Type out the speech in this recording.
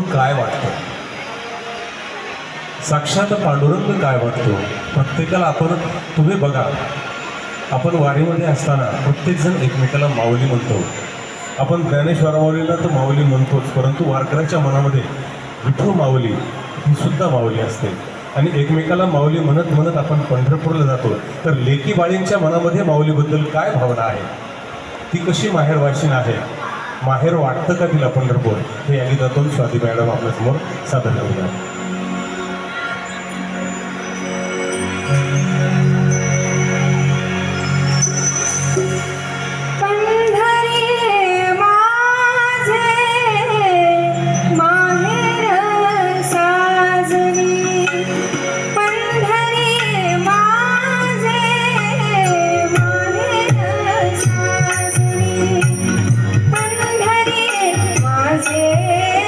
काय वाटतं? साक्षात पांडुरंग काय वाटतो? प्रत्येकाला आपण तुम्ही बघा आपण वारीमध्ये असताना प्रत्येकजण एकमेकाला माऊली म्हणतो. आपण ज्ञानेश्वर माऊलीला तर माऊली म्हणतोच परंतु वारकऱ्याच्या मनामध्ये विठू माऊली ही सुद्धा माऊली असते. आणि एकमेकाला माऊली म्हणत म्हणत आपण पंढरपूरला जातो. तर लेकी बाळींच्या मनामध्ये माऊलीबद्दल काय भावना आहे? ती कशी माहेरवाशीन आहे? माहेर वाटतं का तिला पंढरपूर? हे या गीतातून स्वाती मॅडम आपल्यासमोर सादर करूया Yeah.